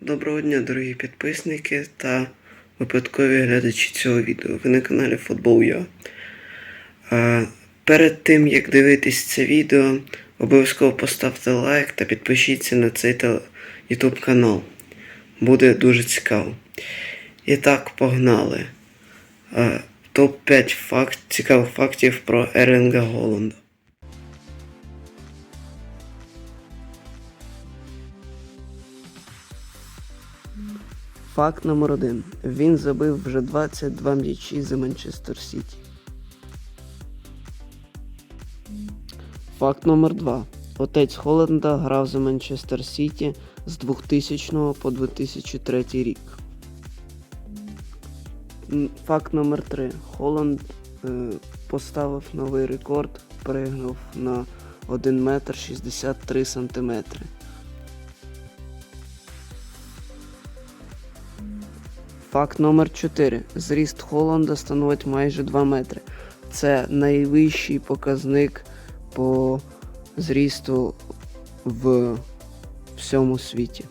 Доброго дня, дорогі підписники та випадкові глядачі цього відео. Ви на каналі Футбол Я. Перед тим як дивитись це відео, обов'язково поставте лайк та підпишіться на цей YouTube канал. Буде дуже цікаво. І так, погнали. Е, Топ-5 факт, цікавих фактів про Ерінга Голланда. Факт номер один. Він забив вже 22 м'ячі за Манчестер Сіті. Факт номер 2. Отець Холланда грав за Манчестер Сіті з 2000 по 2003 рік. Факт номер 3. Холланд е, поставив новий рекорд, перегнув на 1 метр 63 сантиметри. Факт номер 4. Зріст Холланда становить майже 2 метри. Це найвищий показник по зрісту в всьому світі.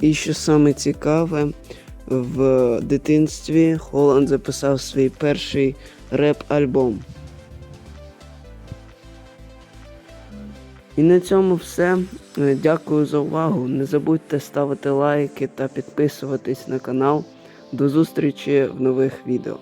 І що саме цікаве, в дитинстві Холланд записав свій перший реп-альбом. І на цьому все. Е, Дякую за увагу. Не забудьте ставити лайки та підписуватись на канал. До зустрічі в нових відео.